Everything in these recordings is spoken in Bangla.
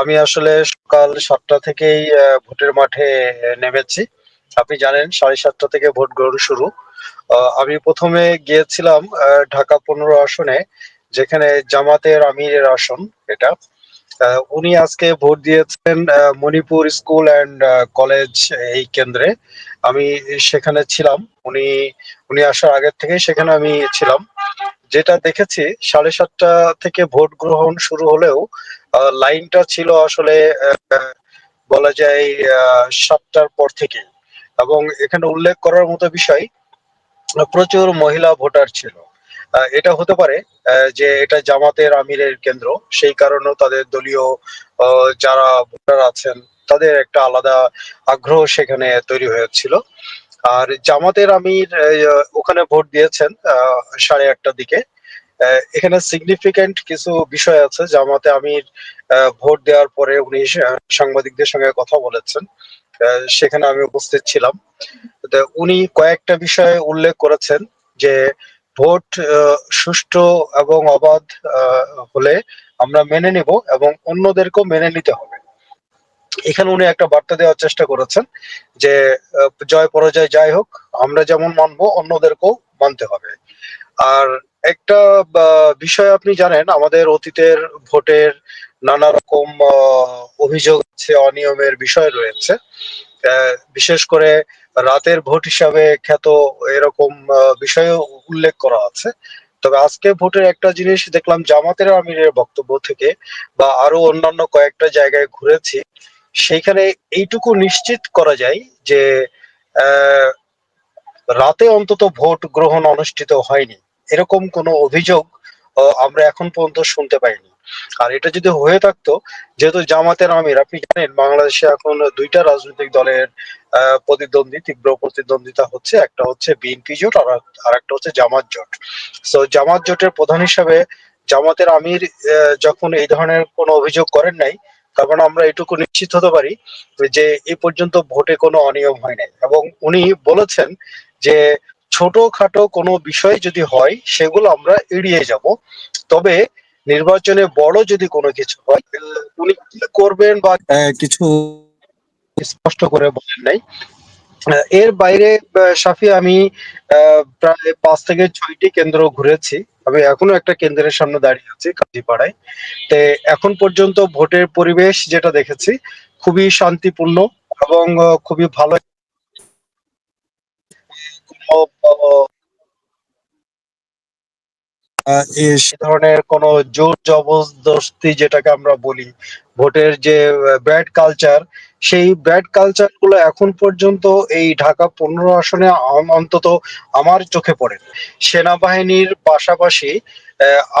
আমি আসলে সকাল সাতটা থেকেই ভোটের মাঠে নেমেছি। আপনি জানেন, সাড়ে সাতটা থেকে ভোট গ্রহণ শুরু। আমি প্রথমে গিয়েছিলাম ঢাকা পনেরো আসনে, যেখানে জামাতের আমিরের আসন এটা। উনি আজকে ভোট দিয়েছেন মণিপুর স্কুল অ্যান্ড কলেজ এই কেন্দ্রে। আমি সেখানে ছিলাম। উনি উনি আসার আগের থেকেই সেখানে আমি ছিলাম। যেটা দেখেছি, সাড়ে সাতটা থেকে ভোট গ্রহণ শুরু হলেও লাইনটা ছিল আসলে বলা যায় সাতটার পর থেকে এবং এখানে উল্লেখ করার মতো বিষয়, প্রচুর মহিলা ভোটার ছিল। এটা হতে পারে যে এটা জামাতের আমিরের কেন্দ্র, সেই কারণেও তাদের দলীয় যারা ভোটার আছেন, তাদের একটা আলাদা আগ্রহ সেখানে তৈরি হয়েছিল। আর জামাতের আমির ওখানে ভোট দিয়েছেন সাড়ে আটটার দিকে। এখানে সিগনিফিকেন্ট কিছু বিষয় আছে। জামাতে আমির ভোট দেওয়ার পরে উনি সাংবাদিকদের সঙ্গে কথা বলেছেন। সেখানে আমি উপস্থিত ছিলাম। উনি কয়েকটা বিষয়ে উল্লেখ করেছেন যে ভোট সুষ্ঠু এবং অবাধ হলে আমরা মেনে নিব এবং অন্যদেরকেও মেনে নিতে হবে। এখানে উনি একটা বার্তা দেওয়ার চেষ্টা করেছেন যে জয় পরাজয় যাই হোক, আমরা যেমন মানবো, অন্যদেরকেও মানতে হবে। আর একটা বিষয় আপনি জানেন, আমাদের অতীতের ভোটের নানা রকম অভিযোগ আছে, অনিয়মের বিষয় রয়েছে। বিশেষ করে রাতের ভোট হিসাবে খ্যাত এরকম বিষয়ও উল্লেখ করা আছে। তবে আজকে ভোটের একটা জিনিস দেখলাম, জামাতের আমিরের বক্তব্য থেকে বা আরও অন্যান্য কয়েকটা জায়গায় ঘুরেছি। সেইখানে এইটুকু নিশ্চিত করা যায় যে রাতে অন্তত ভোট গ্রহণ অনুষ্ঠিত হয়নি। এরকম কোনো অভিযোগ আমরা এখন পর্যন্ত শুনতে পাইনি। আর এটা যদি হয়ে থাকতো, যেহেতু জামাতের আমির, আপনি জানেন বাংলাদেশে এখন দুইটা রাজনৈতিক দলের প্রতিদ্বন্দ্বী, তীব্র প্রতিদ্বন্দ্বিতা হচ্ছে। একটা হচ্ছে বিএনপি জোট আর একটা হচ্ছে জামাত জোট। সো জামাত জোটের প্রধান হিসাবে জামাতের আমির যখন এই ধরনের কোনো অভিযোগ করেন নাই তার মানে আমরা এটুকু নিশ্চিত হতে পারি যে এ পর্যন্ত ভোটে কোনো অনিয়ম হয় নাই। এবং উনি বলেছেন যে ছোটখাটো কোনো বিষয় যদি হয় সেগুলো আমরা এড়িয়ে যাব। তবে নির্বাচনে বড় যদি কোনো কিছু হয় উনি কি করবেন বা কিছু স্পষ্ট করে বলেন নাই। এর বাইরে সাফি আমি আহ, প্রায় পাঁচ থেকে ছয়টি কেন্দ্র ঘুরেছি। আমি এখনও একটা কেন্দ্রের সামনে দাঁড়িয়ে আছি কাজীপাড়ায় তে এখন পর্যন্ত ভোটের পরিবেশ যেটা দেখেছি, খুবই শান্তিপূর্ণ এবং খুবই ভালো। সে ধরনের কোনো জোর জবরদস্তি যেটাকে আমরা বলি, ভোটের যে ব্যাড কালচার, সেই ব্যাড কালচারগুলো এখন পর্যন্ত এই ঢাকা পনেরো আসনে অন্তত আমার চোখে পড়ে সেনাবাহিনীর পাশাপাশি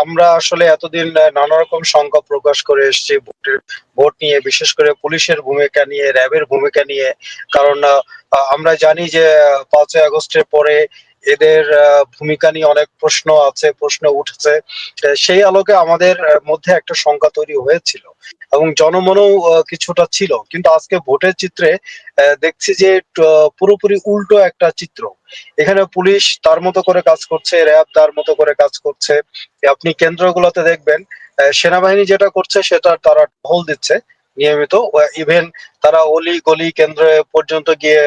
আমরা আসলে এতদিন নানা রকম শঙ্কা প্রকাশ করে এসেছি ভোটের, ভোট নিয়ে, বিশেষ করে পুলিশের ভূমিকা নিয়ে, র্যাবের ভূমিকা নিয়ে। কারণ আমরা জানি যে পাঁচই আগস্টের পরে এদের ভূমিকা নিয়ে অনেক প্রশ্ন আছে, প্রশ্ন উঠছে। সেই আলোকে আমাদের মধ্যে একটা শঙ্কা তৈরি হয়েছিল এবং জনমনও কিছুটা ছিল। কিন্তু আজকে ভোটের চিত্রে দেখছি যে পুরোপুরি উল্টো একটা চিত্র। এখানে পুলিশ তার মতো করে কাজ করছে, র্যাব তার মতো করে কাজ করছে। আপনি কেন্দ্রগুলোতে দেখবেন সেনাবাহিনী যেটা করছে, সেটা তারা টহল দিচ্ছে। নিয়মিত ইভেন তারা অলি গলি কেন্দ্রে পর্যন্ত গিয়ে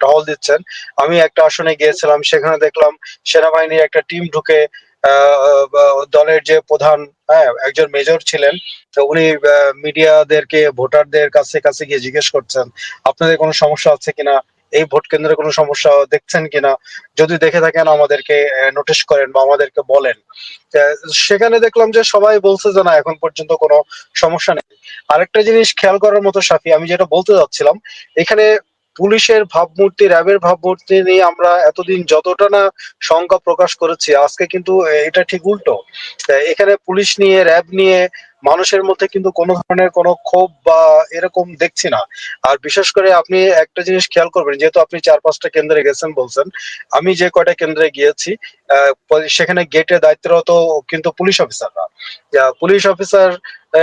টহল দিচ্ছেন। আমি একটা আসনে গিয়েছিলাম, সেখানে দেখলাম সেনাবাহিনীর একটা টিম ঢুকে দলের যে প্রধান হ্যাঁ একজন মেজর ছিলেন, তো উনি মিডিয়াদেরকে ভোটারদের কাছে কাছে গিয়ে জিজ্ঞেস করছেন, আপনাদের কোনো সমস্যা আছে কিনা? এই ভোট কেন্দ্রে কোনো সমস্যা দেখছেন কিনা? যদি দেখে থাকেন, আমাদেরকে নোটিশ করেন বা আমাদেরকে বলেন। সেখানে দেখলাম যে সবাই বলছে যে না, এখন পর্যন্ত কোনো সমস্যা নেই। আরেকটা জিনিস খেয়াল করার মতো সাফি, আমি যেটা বলতে যাচ্ছিলাম, এখানে পুলিশের ভাবমূর্তি, র্যাবের ভাবমূর্তি নিয়ে আমরা এতদিন যতটা না শঙ্কা প্রকাশ করেছি, আজকে কিন্তু এটা ঠিক উল্টো। এখানে পুলিশ নিয়ে, র্যাব নিয়ে মানুষের মধ্যে কিন্তু কোনো ধরনের কোনো ক্ষোভ বা এরকম দেখছি না। আর বিশেষ করে আপনি একটা জিনিস খেয়াল করবেন, যেহেতু আপনি চার পাঁচটা কেন্দ্রে গেছেন বলছেন, আমি যে কয়টা কেন্দ্রে গিয়েছি সেখানে গেটে দায়িত্বরত কিন্তু পুলিশ অফিসাররা পুলিশ অফিসার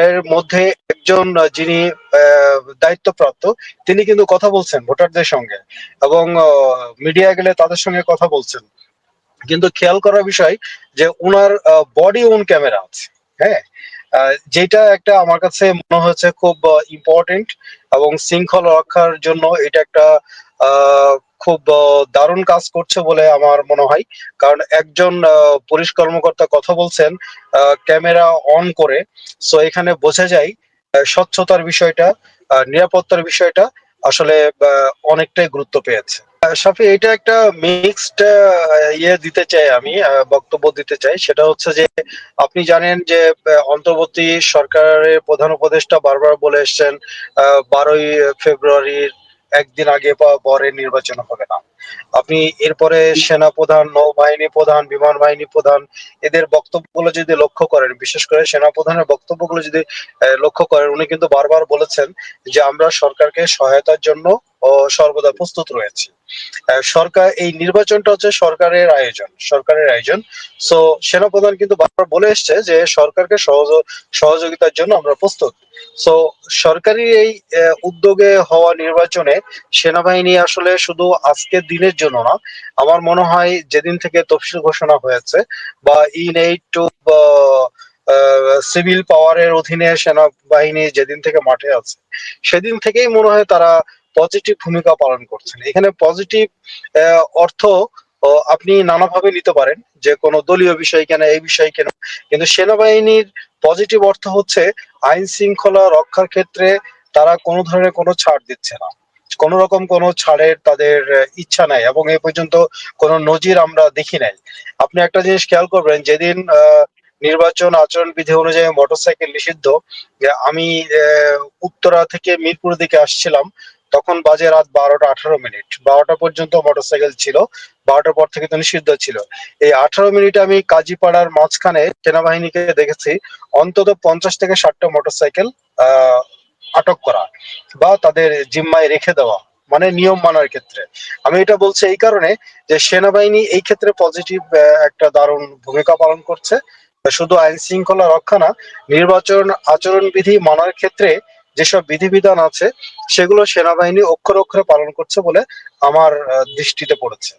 এর মধ্যে একজন যিনি দায়িত্বপ্রাপ্ত, তিনি কিন্তু কথা বলছেন ভোটারদের সঙ্গে এবং মিডিয়া গেলে তাদের সঙ্গে কথা বলছেন। কিন্তু খেয়াল করার বিষয় যে উনার বডি ওন ক্যামেরা আছে হ্যাঁ? যেটা একটা আমার কাছে মনে হয়েছে খুব ইম্পর্টেন্ট এবং শৃঙ্খল রক্ষার জন্য এটা একটা খুব দারুণ কাজ করছে বলে আমার মনে হয়। কারণ একজন পুলিশ কর্মকর্তা কথা বলছেন ক্যামেরা অন করে। সো এখানে বোঝা যায় স্বচ্ছতার বিষয়টা নিরাপত্তার বিষয়টা আসলে অনেকটাই গুরুত্ব পেয়েছে। শাফি এটা একটা মিক্সড ইয়ে দিতে চাই আমি বক্তব্য দিতে চাই। সেটা হচ্ছে যে, আপনি জানেন যে অন্তর্বর্তী সরকারের প্রধান উপদেষ্টা বারবার বলে এসছেন বারোই ফেব্রুয়ারির একদিন আগে বা পরে নির্বাচন হবে না। আপনি এরপরে সেনা প্রধান নৌবাহিনী প্রধান বিমান বাহিনী প্রধান, এদের বক্তব্যগুলো যদি লক্ষ্য করেন, বিশেষ করে সেনা প্রধানের বক্তব্যগুলো যদি লক্ষ্য করেন, উনি কিন্তু বারবার বলেছেন যে আমরা সরকারকে সহায়তার জন্য সর্বদা প্রস্তুত রয়েছি। সরকার, এই নির্বাচনটা হচ্ছে সরকারের আয়োজন সরকারের আয়োজন। সো, সেনাপ্রধান কিন্তু বারবার বলে এসছে যে সরকারকে সহযোগিতার জন্য আমরা প্রস্তুত। সো, সরকারি এই উদ্যোগে হওয়া নির্বাচনে সেনাবাহিনী আসলে শুধু আজকের দিনের জন্য না, আমার মনে হয় যেদিন থেকে তফসিল ঘোষণা হয়েছে বা ইন এইট টু সিভিল পাওয়ারের অধীনে সেনাবাহিনী যেদিন থেকে মাঠে আছে, সেদিন থেকেই মনে হয় তারা পজিটিভ ভূমিকা পালন করছেন। এখানে পজিটিভ অর্থ আপনি নানাভাবে নিতে পারেন যে কোনো দলীয় বিষয় কেন, এই বিষয় কেন, কিন্তু সেনাবাহিনীর পজিটিভ অর্থ হচ্ছে আইন শৃঙ্খলা রক্ষার ক্ষেত্রে তারা কোনো ধরনের কোনো ছাড় দিচ্ছে না। কোন রকম কোনো ছাড়ের তাদের ইচ্ছা নাই এবং এ পর্যন্ত কোনো নজির আমরা দেখি নাই। আপনি একটা জিনিস খেয়াল করবেন, যেদিন নির্বাচন আচরণ বিধি অনুযায়ী মোটরসাইকেল নিষিদ্ধ আমি উত্তরা থেকে মিরপুর দিকে আসছিলাম, তখন বাজে রাত বারোটা আঠারো মিনিট। বারোটা পর্যন্ত মোটরসাইকেল ছিল, বারোটার পর থেকে তো নিষিদ্ধ ছিল। এই আঠারো মিনিট আমি কাজীপাড়ার মাঝখানে সেনাবাহিনীকে দেখেছি, অন্তত পঞ্চাশ থেকে ষাটটা মোটরসাইকেল, আহ আটক করা বা তাদের জিম্মায় রেখে দেওয়া মানে নিয়ম মানার ক্ষেত্রে। আমি এটা বলছি এই কারণে যে সেনাবাহিনী এই ক্ষেত্রে পজিটিভ একটা দারুণ ভূমিকা পালন করছে। শুধু আইন শৃঙ্খলা রক্ষা না, নির্বাচন আচরণ বিধি মানার ক্ষেত্রে যেসব বিধিবিধান আছে, সেগুলো সেনাবাহিনী অক্ষরে অক্ষরে পালন করছে বলে আমার দৃষ্টিতে পড়েছে।